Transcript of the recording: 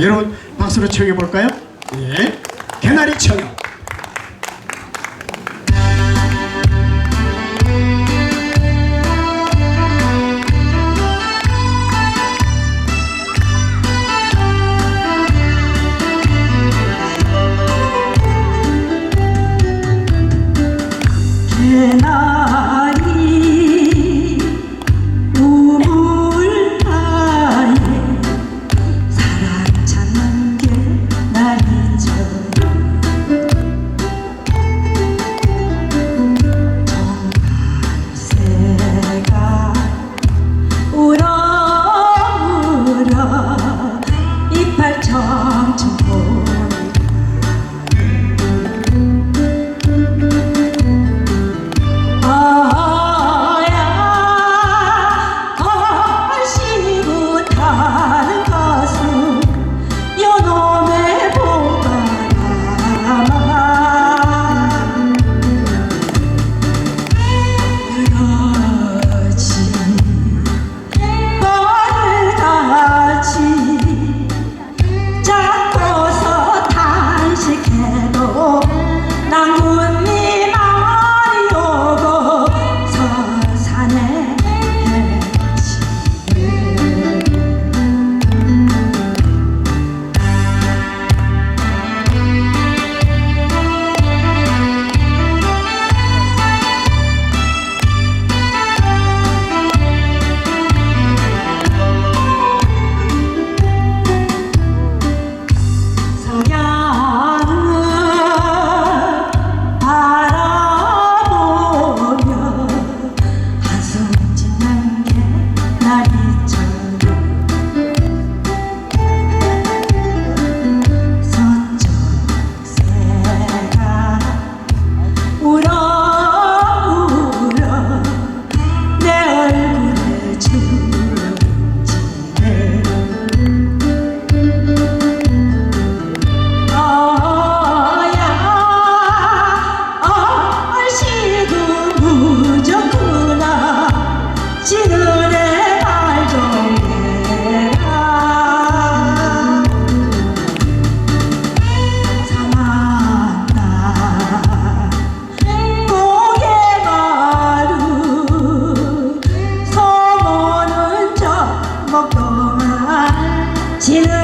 여러분 박수로 채워 볼까요? 예. 개나리 청역. 개나 Tina!